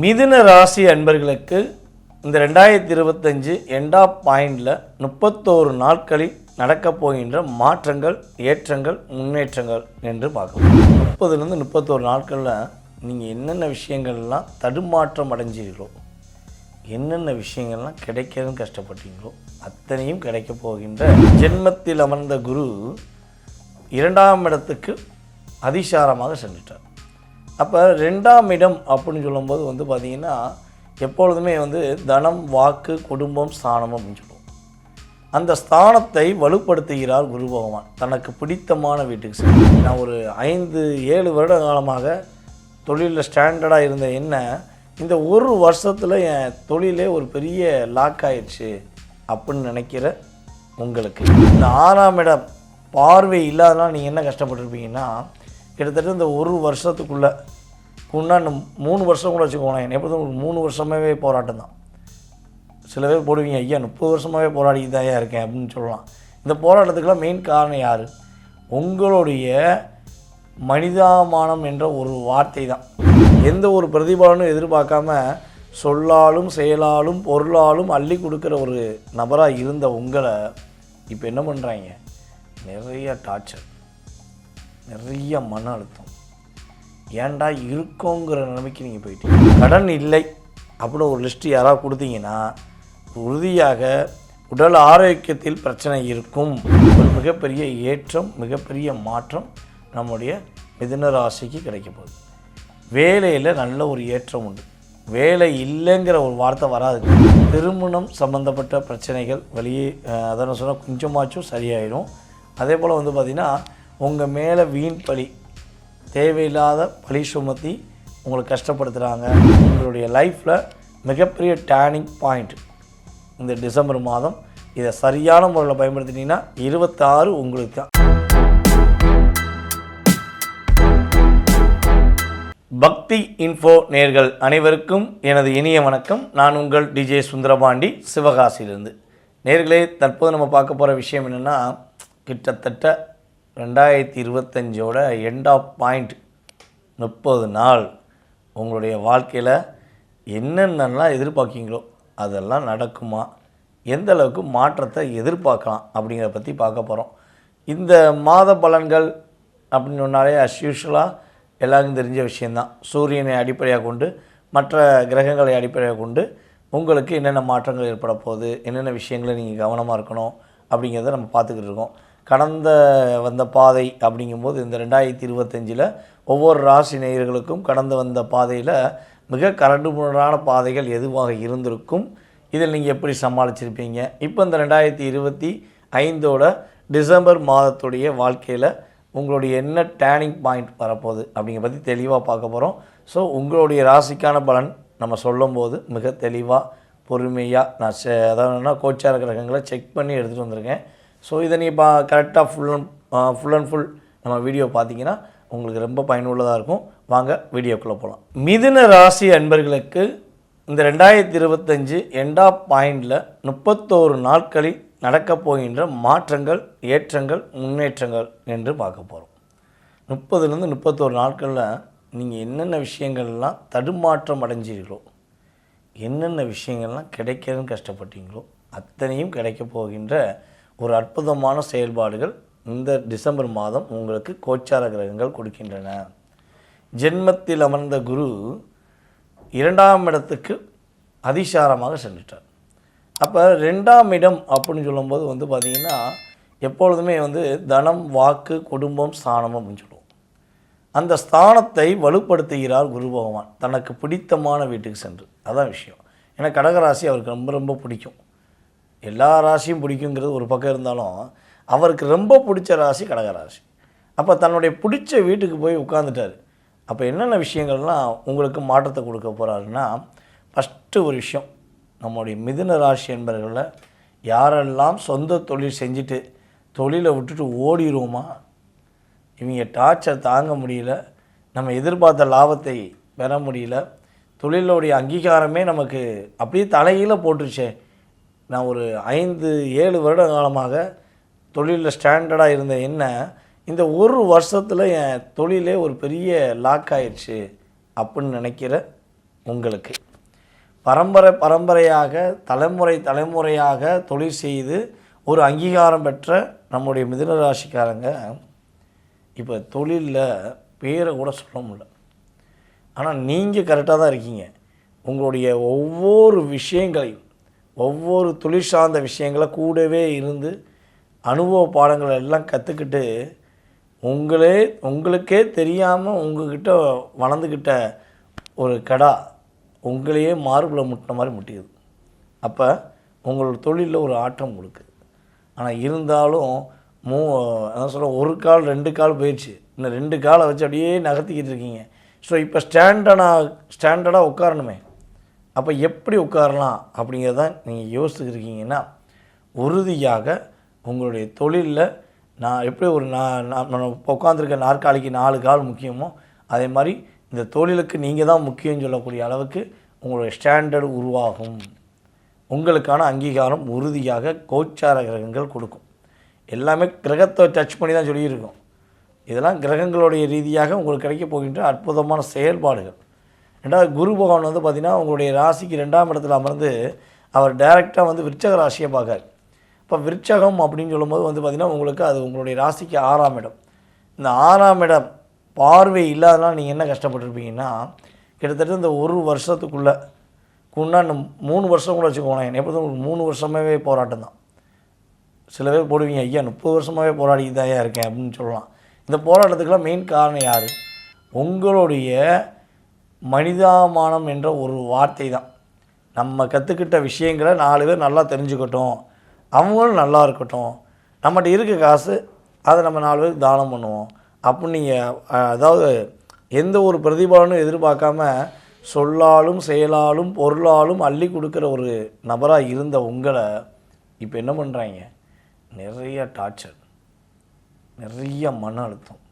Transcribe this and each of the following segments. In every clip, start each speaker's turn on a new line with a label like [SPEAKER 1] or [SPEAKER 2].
[SPEAKER 1] மிதுன ராசி அன்பர்களுக்கு இந்த ரெண்டாயிரத்தி இருபத்தஞ்சு எண்டா பாயிண்டில் முப்பத்தோரு நாட்களில் நடக்கப் போகின்ற மாற்றங்கள் ஏற்றங்கள் முன்னேற்றங்கள் என்று பார்க்கலாம். முப்பதுலேருந்து முப்பத்தோரு நாட்களில் நீங்கள் என்னென்ன விஷயங்கள்லாம் தடுமாற்றம் அடைஞ்சீர்களோ என்னென்ன விஷயங்கள்லாம் கிடைக்கணும்னு கஷ்டப்பட்டீங்களோ அத்தனையும் கிடைக்க போகின்ற ஜென்மத்தில் அமர்ந்த குரு இரண்டாம் இடத்துக்கு அதிசாரமாக சென்றுட்டார். அப்போ ரெண்டாம் இடம் அப்படின்னு சொல்லும்போது வந்து பார்த்திங்கன்னா எப்பொழுதுமே வந்து தனம் வாக்கு குடும்பம் ஸ்தானம் அப்படின்னு சொல்லுவோம். அந்த ஸ்தானத்தை வலுப்படுத்துகிறார் குரு பகவான். தனக்கு பிடித்தமான வீட்டுக்கு சென்று நான் ஒரு ஐந்து ஏழு வருட காலமாக தொழிலில் ஸ்டாண்டர்டாக இருந்த என்ன இந்த ஒரு வருஷத்தில் என் தொழிலே ஒரு பெரிய லாக் ஆயிடுச்சு அப்படின்னு நினைக்கிற உங்களுக்கு. இந்த ஆறாம் இடம் பார்வை இல்லாதனால நீங்கள் என்ன கஷ்டப்பட்டுருப்பீங்கன்னா கிட்டத்தட்ட இந்த ஒரு வருஷத்துக்குள்ளே இன்னும் மூணு வருஷம் கூட வச்சுக்கோங்களேன். எப்படி ஒரு மூணு வருஷமாகவே போராட்டம் தான். சில பேர் போடுவீங்க ஐயா முப்பது வருஷமாகவே போராடிக்கிட்டு தான் இருக்கேன் அப்படின்னு சொல்லலாம். இந்த போராட்டத்துக்கெல்லாம் மெயின் காரணம் யார்? உங்களுடைய மனிதாமானம் என்ற ஒரு வார்த்தை தான். எந்த ஒரு பிரதிபலனும் எதிர்பார்க்காம சொல்லாலும் செயலாலும் பொருளாலும் அள்ளி கொடுக்குற ஒரு நபராக இருந்த உங்களை இப்போ என்ன பண்ணுறாங்க நிறைய டார்ச்சர் நிறைய மன அழுத்தம். ஏன்டா இருக்கோங்கிற நிலைமைக்கு நீங்கள் போயிட்டீங்க. கடன் இல்லை அப்படின்னு ஒரு லிஸ்ட்டு யாராவது கொடுத்தீங்கன்னா உறுதியாக உடல் ஆரோக்கியத்தில் பிரச்சனை இருக்கும். ஒரு மிகப்பெரிய ஏற்றம் மிகப்பெரிய மாற்றம் நம்முடைய மிதுன ராசிக்கு கிடைக்க போகுது. வேலையில் நல்ல ஒரு ஏற்றம் உண்டு. வேலை இல்லைங்கிற ஒரு வார்த்தை வராது. திருமணம் சம்மந்தப்பட்ட பிரச்சனைகள் வெளியே அஹ், சொன்னால் கொஞ்சமாச்சும் சரியாயிடும். அதே போல் வந்து பார்த்திங்கன்னா உங்கள் மேலே வீண் பழி தேவையில்லாத பழி சுமத்தி உங்களை கஷ்டப்படுத்துகிறாங்க உங்களுடைய லைஃப்பில் மிகப்பெரிய டேர்னிங் பாயிண்ட் இந்த டிசம்பர் மாதம். இதை சரியான முறையில் பயன்படுத்தினீங்கன்னா இருபத்தாறு உங்களுக்கு தான். பக்தி இன்ஃபோ நேர்கள் அனைவருக்கும் எனது இனிய வணக்கம். நான் உங்கள் டிஜே சுந்தரபாண்டி சிவகாசியிலிருந்து. நேர்களே தற்போது நம்ம பார்க்க போகிற விஷயம் என்னென்னா கிட்டத்தட்ட ரெண்டாயிரத்தி இருபத்தஞ்சோட எண்ட் ஆஃப் பாயிண்ட் முப்பது நாள் உங்களுடைய வாழ்க்கையில் என்னென்னலாம் எதிர்பார்க்கீங்களோ அதெல்லாம் நடக்குமா? எந்த அளவுக்கு மாற்றத்தை எதிர்பார்க்கலாம் அப்படிங்கிறத பற்றி பார்க்க போகிறோம் இந்த மாத பலன்கள் அப்படின்னு சொன்னாலே அஸ் யூஷுவலாக எல்லாருக்கும் தெரிஞ்ச விஷயந்தான் சூரியனை அடிப்படையாக கொண்டு மற்ற கிரகங்களை அடிப்படையாக கொண்டு உங்களுக்கு என்னென்ன மாற்றங்கள் ஏற்பட போகுது என்னென்ன விஷயங்களை நீங்கள் கவனமாக இருக்கணும் அப்படிங்கிறத நம்ம பார்த்துக்கிட்டு இருக்கோம். கடந்த வந்த பாதை அப்படிங்கும்போது இந்த ரெண்டாயிரத்தி இருபத்தஞ்சில் ஒவ்வொரு ராசி நேயர்களுக்கும் கடந்து வந்த பாதையில் மிக கரடுமுரடான பாதைகள் எதுவாக இருந்திருக்கும்? இதில் நீங்கள் எப்படி சமாளிச்சிருப்பீங்க? இப்போ இந்த ரெண்டாயிரத்தி இருபத்தி ஐந்தோட டிசம்பர் மாதத்துடைய வாழ்க்கையில் உங்களுடைய என்ன டேர்னிங் பாயிண்ட் வரப்போகுது அப்படிங்கிற பற்றி தெளிவாக பார்க்க போகிறோம் ஸோ உங்களுடைய ராசிக்கான பலன் நம்ம சொல்லும்போது மிக தெளிவாக பொறுமையாக நான் செ அதாவது கோச்சார கிரகங்களை செக் பண்ணி எடுத்துகிட்டு வந்திருக்கேன். ஸோ இதை நீ பா கரெக்டாக full and full and full நம்ம வீடியோ பார்த்தீங்கன்னா உங்களுக்கு ரொம்ப பயனுள்ளதாக இருக்கும். வாங்க வீடியோக்குள்ளே போகலாம் மிதுன ராசி அன்பர்களுக்கு இந்த ரெண்டாயிரத்தி இருபத்தஞ்சு எண்டா பாயிண்டில் முப்பத்தோரு நாட்களில் நடக்கப் போகின்ற மாற்றங்கள் ஏற்றங்கள் முன்னேற்றங்கள் என்று பார்க்க போகிறோம் முப்பதுலேருந்து முப்பத்தோரு நாட்களில் நீங்கள் என்னென்ன விஷயங்கள்லாம் தடுமாற்றம் அடைஞ்சீர்களோ என்னென்ன விஷயங்கள்லாம் கிடைக்கிறதுன்னு கஷ்டப்பட்டீங்களோ அத்தனையும் கிடைக்கப் போகின்ற ஒரு அற்புதமான செயல்பாடுகள் இந்த டிசம்பர் மாதம் உங்களுக்கு கோச்சார கிரகங்கள் கொடுக்கின்றன. ஜென்மத்தில் அமர்ந்த குரு இரண்டாம் இடத்துக்கு அதிசாரமாக சென்றுட்டார். அப்போ ரெண்டாம் இடம் அப்படின்னு சொல்லும்போது வந்து பார்த்திங்கன்னா எப்பொழுதுமே வந்து தனம் வாக்கு குடும்பம் ஸ்தானம் அப்படின்னு சொல்லுவோம். அந்த ஸ்தானத்தை வலுப்படுத்துகிறார் குரு பகவான். தனக்கு பிடித்தமான வீட்டுக்கு சென்று. அதான் விஷயம். ஏன்னா கடகராசி அவருக்கு ரொம்ப ரொம்ப பிடிக்கும். எல்லா ராசியும் பிடிக்குங்கிறது ஒரு பக்கம் இருந்தாலும் அவருக்கு ரொம்ப பிடிச்ச ராசி கடகராசி. அப்போ தன்னுடைய பிடிச்ச வீட்டுக்கு போய் உட்காந்துட்டார் அப்போ என்னென்ன விஷயங்கள்லாம் உங்களுக்கு மாற்றத்தை கொடுக்க போகிறாருன்னா ஃபஸ்ட்டு ஒரு விஷயம் நம்முடைய மிதுன ராசி என்பவர்களில் யாரெல்லாம் சொந்த தொழில் செஞ்சுட்டு தொழிலை விட்டுட்டு ஓடிடுவோமா இவங்க டார்ச்சர் தாங்க முடியல. நம்ம எதிர்பார்த்த லாபத்தை பெற முடியல. தொழிலுடைய அங்கீகாரமே நமக்கு அப்படியே தலையில் போட்டுருச்சே. நான் ஒரு ஐந்து ஏழு வருட காலமாக தொழிலில் ஸ்டாண்டர்டாக இருந்த என்ன இந்த ஒரு வருஷத்தில் என் தொழிலே ஒரு பெரிய லாக் ஆயிடுச்சு அப்படின்னு நினைக்கிற உங்களுக்கு. பரம்பரை பரம்பரையாக தலைமுறை தலைமுறையாக தொழில் செய்து ஒரு அங்கீகாரம் பெற்ற நம்முடைய மிதுன ராசிக்காரங்க இப்போ தொழிலில் பேரை கூட சொல்ல முடியல. ஆனால் நீங்கள் கரெக்டாக தான் இருக்கீங்க. உங்களுடைய ஒவ்வொரு விஷயங்களையும் ஒவ்வொரு தொழில் சார்ந்த விஷயங்களை கூடவே இருந்து அனுபவ பாடங்கள் எல்லாம் கற்றுக்கிட்டு உங்களே உங்களுக்கே தெரியாமல் உங்கள்கிட்ட வளர்ந்துக்கிட்ட ஒரு கடா உங்களையே மார்பில் முட்டின மாதிரி முட்டிக்குது அப்போ உங்களோட தொழிலில் ஒரு ஆட்டம் கொடுக்குது. ஆனால் இருந்தாலும் மூ என்ன சொல்ல ஒரு கால் ரெண்டு கால் போயிடுச்சு. இன்னும் ரெண்டு காலை வச்சு அப்படியே நகர்த்திக்கிட்டு இருக்கீங்க. ஸோ இப்போ ஸ்டாண்டர்டாக ஸ்டாண்டர்டாக உட்காரணுமே. அப்போ எப்படி உட்காரலாம் அப்படிங்கிறதான் நீங்கள் யோசிச்சுருக்கீங்கன்னா உறுதியாக உங்களுடைய தொழிலில் நான் எப்படி ஒரு நான் நம்ம உட்காந்துருக்க நாற்காலிக்கு நாலு கால் முக்கியமோ அதே மாதிரி இந்த தொழிலுக்கு நீங்கள் தான் முக்கியம்னு சொல்லக்கூடிய அளவுக்கு உங்களுடைய ஸ்டாண்டர்டு உருவாகும். உங்களுக்கான அங்கீகாரம் உறுதியாக கோச்சார கிரகங்கள் கொடுக்கும். எல்லாமே கிரகத்தை டச் பண்ணி தான் சொல்லியிருக்கோம். இதெல்லாம் கிரகங்களுடைய ரீதியாக உங்களுக்கு கிடைக்க போகின்ற அற்புதமான செயல்பாடுகள். ரெண்டாவது குரு பகவான் வந்து பார்த்திங்கன்னா உங்களுடைய ராசிக்கு ரெண்டாம் இடத்துல அமர்ந்து அவர் டைரெக்டாக வந்து விருச்சக ராசியை பார்க்காரு. இப்போ விருச்சகம் அப்படின்னு சொல்லும்போது வந்து பார்த்திங்கன்னா உங்களுக்கு அது உங்களுடைய ராசிக்கு ஆறாம் இடம். இந்த ஆறாம் இடம் பார்வை இல்லாதனால நீங்கள் என்ன கஷ்டப்பட்டுருப்பீங்கன்னா கிட்டத்தட்ட இந்த ஒரு வருஷத்துக்குள்ளே குன்னா மூணு வருஷம் கூட வச்சுக்கோங்களேன் என்னை பொறுத்த மூணு வருஷமாகவே போராட்டம் தான். சில பேர் போடுவீங்க ஐயா முப்பது வருஷமாகவே போராடி தான் இருக்கேன் அப்படின்னு சொல்லலாம். இந்த போராட்டத்துக்கெல்லாம் மெயின் காரணம் யார்? உங்களுடைய மனிதாமானம் என்ற ஒரு வார்த்தை தான் நம்ம கற்றுக்கிட்ட விஷயங்களை நாலு பேர் நல்லா தெரிஞ்சுக்கட்டும். அவங்களும் நல்லா இருக்கட்டும். நம்மகிட்ட இருக்க காசு அதை நம்ம நாலு பேருக்கு தானம் பண்ணுவோம். அப்போ நீங்கள் அதாவது எந்த ஒரு பிரதிபலனும் எதிர்பார்க்காம சொல்லாலும் செயலாலும் பொருளாலும் அள்ளி கொடுக்குற ஒரு நபராக இருந்த உங்களை இப்போ என்ன பண்ணுறாங்க நிறைய டார்ச்சர் நிறைய மன அழுத்தம்.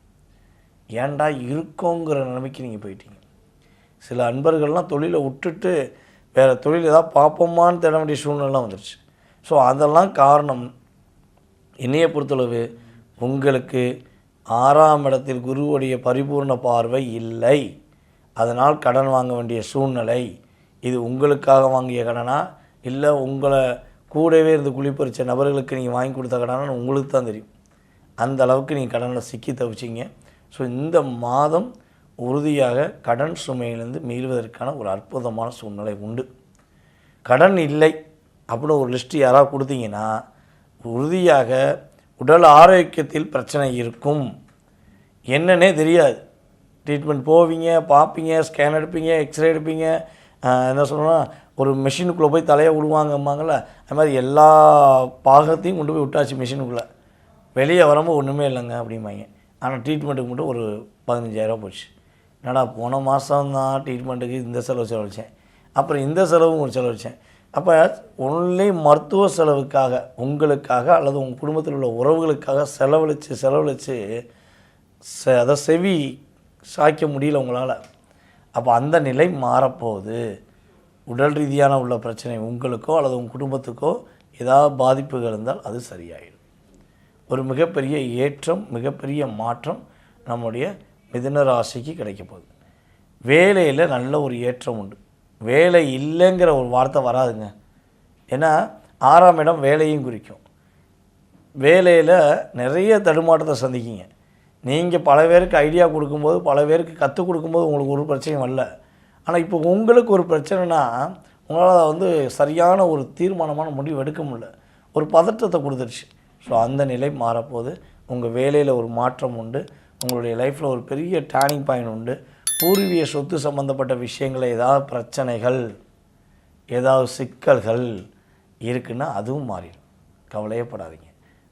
[SPEAKER 1] ஏன்டா இருக்கோங்கிற நிலைமைக்கு நீங்கள் போயிட்டீங்க. சில அன்பர்கள்லாம் தொழிலை விட்டுட்டு வேறு தொழில் ஏதாவது பார்ப்போமான்னு தேட வேண்டிய சூழ்நிலாம் வந்துடுச்சு ஸோ அதெல்லாம் காரணம். என்னையை பொறுத்தளவு உங்களுக்கு ஆறாம் இடத்தில் குருவுடைய பரிபூர்ண பார்வை இல்லை. அதனால் கடன் வாங்க வேண்டிய சூழ்நிலை. இது உங்களுக்காக வாங்கிய கடனா? இல்லை உங்களை கூடவே இருந்து குளிப்பறிச்ச நபர்களுக்கு நீங்கள் வாங்கி கொடுத்த கடனான்னு உங்களுக்கு தான் தெரியும். அந்த அளவுக்கு நீங்கள் கடனில் சிக்கி தவிச்சிங்க. ஸோ இந்த மாதம் உறுதியாக கடன் சுமையிலிருந்து மீள்வதற்கான ஒரு அற்புதமான சூழ்நிலை உண்டு. கடன் இல்லை அப்படின்னு ஒரு லிஸ்ட்டு யாராவது கொடுத்தீங்கன்னா உறுதியாக உடல் ஆரோக்கியத்தில் பிரச்சனை இருக்கும். என்னன்னே தெரியாது. ட்ரீட்மெண்ட் போவீங்க பார்ப்பீங்க ஸ்கேன் எடுப்பீங்க எக்ஸ்ரே எடுப்பீங்க. என்ன சொல்லணும்னா ஒரு மிஷினுக்குள்ளே போய் தலையை விடுவாங்கம்பாங்கள்ல அது மாதிரி எல்லா பாகத்தையும் கொண்டு போய் விட்டாச்சு மிஷினுக்குள்ளே வெளியே வரும்போது ஒன்றுமே இல்லைங்க அப்படிம்பாங்க. ஆனால் ட்ரீட்மெண்ட்டுக்கு மட்டும் ஒரு பதினஞ்சாயிரரூபா போச்சு. என்னடா போன மாதம் தான் ட்ரீட்மெண்ட்டுக்கு இந்த செலவு செலவழித்தேன் அப்புறம் இந்த செலவும் ஒரு செலவழித்தேன் அப்போ ஒன்லி மருத்துவ செலவுக்காக உங்களுக்காக அல்லது உங்கள் குடும்பத்தில் உள்ள உறவுகளுக்காக செலவழித்து செலவழித்து செ அதை செவி சாய்க்க முடியல உங்களால். அப்போ அந்த நிலை மாறப்போகுது. உடல் ரீதியான உள்ள பிரச்சனை உங்களுக்கோ அல்லது உங்கள் குடும்பத்துக்கோ ஏதாவது பாதிப்புகள் இருந்தால் அது சரியாயிடும். ஒரு மிகப்பெரிய ஏற்றம் மிகப்பெரிய மாற்றம் நம்முடைய மிதுன ராசிக்கு கிடைக்க போகுது. வேலையில் நல்ல ஒரு ஏற்றம் உண்டு. வேலை இல்லைங்கிற ஒரு வார்த்தை வராதுங்க. ஏன்னா ஆறாம் இடம் வேலையும் குறிக்கும். வேலையில் நிறைய தடுமாற்றத்தை சந்திக்கிங்க. நீங்கள் பல பேருக்கு ஐடியா கொடுக்கும்போது பல பேருக்கு கற்றுக் கொடுக்கும்போது உங்களுக்கு ஒரு பிரச்சனையும் வரல. ஆனால் இப்போ உங்களுக்கு ஒரு பிரச்சனைனா உங்களால் வந்து சரியான ஒரு தீர்மானமான முடிவு எடுக்க முடியல. ஒரு பதற்றத்தை கொடுத்துருச்சு. ஸோ அந்த நிலை மாறப்போது உங்கள் வேலையில் ஒரு மாற்றம் உண்டு. உங்களுடைய லைஃப்பில் ஒரு பெரிய டேர்னிங் பாயிண்ட் உண்டு. பூர்வீக சொத்து சம்மந்தப்பட்ட விஷயங்களை ஏதாவது பிரச்சனைகள் ஏதாவது சிக்கல்கள் இருக்குன்னா அதுவும் மாறிடும். கவலையப்படாதீங்க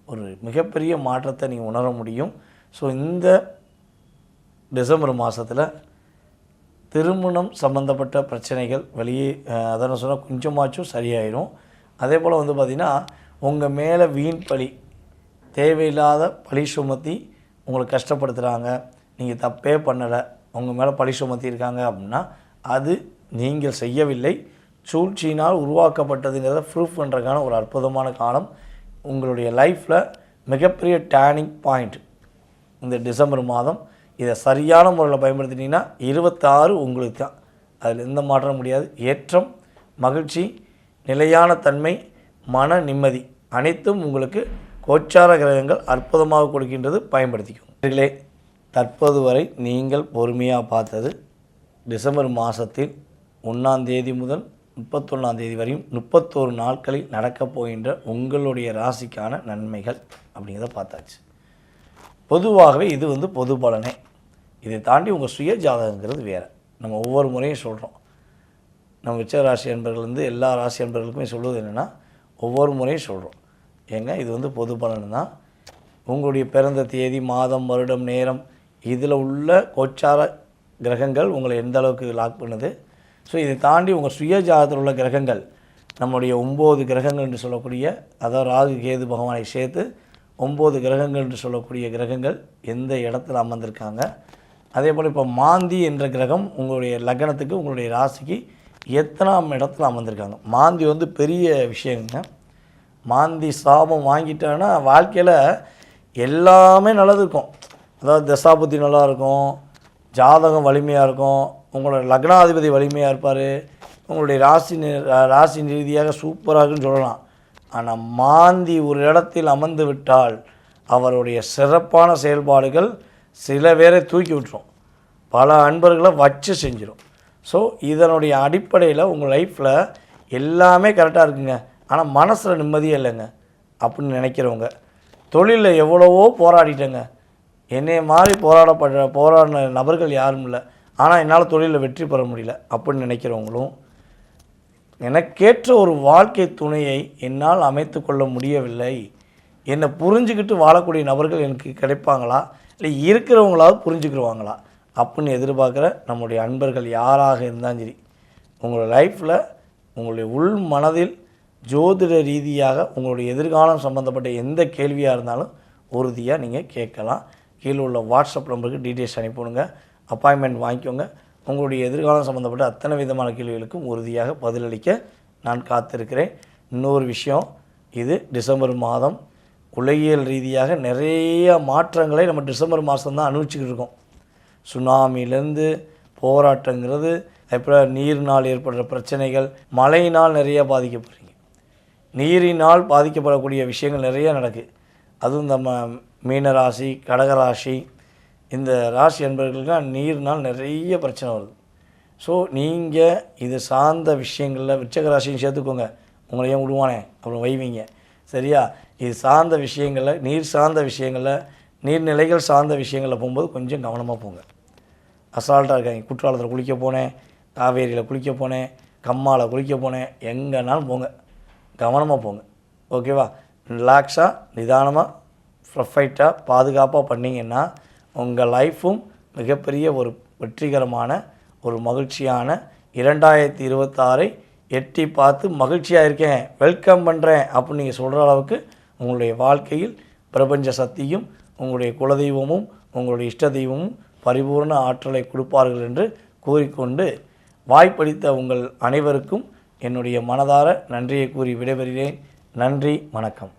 [SPEAKER 1] ஒரு மிகப்பெரிய மாற்றத்தை நீங்கள் உணர முடியும். ஸோ இந்த டிசம்பர் மாதத்தில் திருமணம் சம்மந்தப்பட்ட பிரச்சனைகள் வெளியே அதை சொன்னால் கொஞ்சமாச்சும் சரியாயிடும் அதே போல் வந்து பார்த்திங்கன்னா உங்கள் மேலே வீண் பழி தேவையில்லாத பழி சுமத்தி உங்களை கஷ்டப்படுத்துகிறாங்க நீங்கள் தப்பே பண்ணலை உங்கள் மேலே பழி சுமத்தியிருக்காங்க அப்படின்னா அது நீங்கள் செய்யவில்லை. சூழ்ச்சியினால் உருவாக்கப்பட்டதுங்கிறத ப்ரூஃப் பண்ணுறதுக்கான ஒரு அற்புதமான காலம். உங்களுடைய லைஃப்பில் மிகப்பெரிய டேர்னிங் பாயிண்ட் இந்த டிசம்பர் மாதம். இதை சரியான முறையில் பயன்படுத்தினீங்கன்னா இருபத்தாறு உங்களுக்கு தான். அதில் எந்த மாற்றம் முடியாது. ஏற்றம் மகிழ்ச்சி நிலையான தன்மை மன நிம்மதி அனைத்தும் உங்களுக்கு கோச்சார கிரகங்கள் அற்புதமாக கொடுக்கின்றது பயன்படுத்திக்கும் நேயர்களே தற்போது வரை நீங்கள் பொறுமையாக பார்த்தது டிசம்பர் மாதத்தில் ஒன்றாம் தேதி முதல் முப்பத்தொன்னாம் தேதி வரையும் முப்பத்தோரு நாட்களில் நடக்கப் போகின்ற உங்களுடைய ராசிக்கான நன்மைகள் அப்படிங்கிறத பார்த்தாச்சு. பொதுவாகவே இது வந்து பொது பலனே. இதை தாண்டி உங்கள் சுய ஜாதகங்கிறது வேறு. நம்ம ஒவ்வொரு முறையும் சொல்கிறோம் நம்ம உச்ச ராசி அன்பர்கள் வந்து எல்லா ராசி அன்பர்களுக்குமே சொல்வது என்னென்னா ஒவ்வொரு முறையும் சொல்கிறோம் ஏங்க இது வந்து பொது பலன் தான் உங்களுடைய பிறந்த தேதி மாதம் வருடம் நேரம் இதில் உள்ள கோச்சார கிரகங்கள் உங்களை எந்த அளவுக்கு லாக் பண்ணுது? ஸோ இதை தாண்டி உங்கள் சுயஜாதத்தில் உள்ள கிரகங்கள் நம்முடைய ஒம்பது கிரகங்கள் என்று சொல்லக்கூடிய அதாவது ராகு கேது பகவானை சேர்த்து ஒம்பது கிரகங்கள் என்று சொல்லக்கூடிய கிரகங்கள் எந்த இடத்துல அமர்ந்திருக்காங்க? அதே போல் இப்போ மாந்தி என்ற கிரகம் உங்களுடைய லக்னத்துக்கு உங்களுடைய ராசிக்கு எத்தனாம் இடத்துல அமர்ந்திருக்காங்க? மாந்தி வந்து பெரிய விஷயங்க. மாந்தி சாபம் வாங்கிட்டான்னா வாழ்க்கையில் எல்லாமே நல்லது இருக்கும் அதாவது தசாபுத்தி நல்லா இருக்கும் ஜாதகம் வலிமையாக இருக்கும் உங்களோட லக்னாதிபதி வலிமையாக இருப்பார் உங்களுடைய ராசி ராசி ரீதியாக சூப்பராக இருக்குன்னு சொல்லலாம். ஆனால் மாந்தி ஒரு இடத்தில் அமர்ந்து விட்டால் அவருடைய சிறப்பான செயல்பாடுகள் சில பேரை தூக்கி விட்டுரும். பல அன்பர்களை வச்சு செஞ்சிடும் ஸோ இதனுடைய அடிப்படையில் உங்கள் லைஃப்பில் எல்லாமே கரெக்டாக இருக்குங்க. ஆனால் மனசில் நிம்மதியே இல்லைங்க. அப்படின்னு நினைக்கிறவங்க. தொழிலில் எவ்வளவோ போராடிட்டேங்க. என்னைய மாதிரி போராடப்பட போராடின நபர்கள் யாரும் இல்லை. ஆனால் என்னால் தொழிலில் வெற்றி பெற முடியல அப்படின்னு நினைக்கிறவங்களும் எனக்கேற்ற ஒரு வாழ்க்கை துணையை என்னால் அமைத்து கொள்ள முடியவில்லை. என்னை புரிஞ்சுக்கிட்டு வாழக்கூடிய நபர்கள் எனக்கு கிடைப்பாங்களா? இல்லை இருக்கிறவங்களாவது புரிஞ்சுக்கிடுவாங்களா அப்படின்னு எதிர்பார்க்குற நம்முடைய அன்பர்கள் யாராக இருந்தாலும் சரி உங்களோட லைஃப்பில் உங்களுடைய உள் மனதில் ஜோதிட ரீதியாக உங்களுடைய எதிர்காலம் சம்மந்தப்பட்ட எந்த கேள்வியாக இருந்தாலும் உறுதியாக நீங்கள் கேட்கலாம். கீழே உள்ள வாட்ஸ்அப் நம்பருக்கு டீட்டெயில்ஸ் அனுப்பிவிடுங்க. அப்பாயின்மெண்ட் வாங்கிக்கோங்க. உங்களுடைய எதிர்காலம் சம்மந்தப்பட்ட அத்தனை விதமான கேள்விகளுக்கும் உறுதியாக பதிலளிக்க நான் காத்திருக்கிறேன். இன்னொரு விஷயம் இது டிசம்பர் மாதம். உலகியல் ரீதியாக நிறைய மாற்றங்களை நம்ம டிசம்பர் மாதம் தான் அனுபவிச்சுக்கிட்டு இருக்கோம். சுனாமிலேருந்து போராட்டங்கிறது அப்புறம் நீரினால் ஏற்படுற பிரச்சனைகள் மழையினால் நிறைய பாதிக்கப்படுது நீரினால் பாதிக்கப்படக்கூடிய விஷயங்கள் நிறைய நடக்குது அதுவும் நம்ம மீனராசி கடகராசி இந்த ராசி என்பவர்களுக்கு நீர்னால் நிறைய பிரச்சனை வருது. ஸோ நீங்கள் இது சார்ந்த விஷயங்களில் விச்சக ராசியும் சேர்த்துக்கோங்க. உங்களை ஏன் விடுவானே அப்புறம் வைவீங்க. சரியா? இது சார்ந்த விஷயங்களில் நீர் சார்ந்த விஷயங்களில் நீர்நிலைகள் சார்ந்த விஷயங்களில் போகும்போது கொஞ்சம் கவனமாக போங்க. அசால்ட்டாக இருக்காங்க குற்றாலத்தில் குளிக்க போனேன் காவேரியில் குளிக்க போனேன் கம்மாவில் குளிக்க போனேன் எங்கேனாலும் போங்க. கவனமாக போங்க. ஓகேவா? ரிலாக்ஸாக நிதானமாக ப்ரொஃபைட்டாக பாதுகாப்பாக பண்ணிங்கன்னா உங்கள் லைஃப்பும் மிகப்பெரிய ஒரு வெற்றிகரமான ஒரு மகிழ்ச்சியான இரண்டாயிரத்தி இருபத்தாறை எட்டி பார்த்து மகிழ்ச்சியாக இருக்கேன் வெல்கம் பண்ணுறேன் அப்படின்னு நீங்கள் சொல்கிற அளவுக்கு உங்களுடைய வாழ்க்கையில் பிரபஞ்ச சக்தியும் உங்களுடைய குலதெய்வமும் உங்களுடைய இஷ்ட தெய்வமும் பரிபூர்ண ஆற்றலை கொடுப்பார்கள் என்று கூறிக்கொண்டு வாய்ப்பளித்த உங்கள் அனைவருக்கும் என்னுடைய மனதார நன்றியை கூறி விடைபெறுகிறேன். நன்றி வணக்கம்.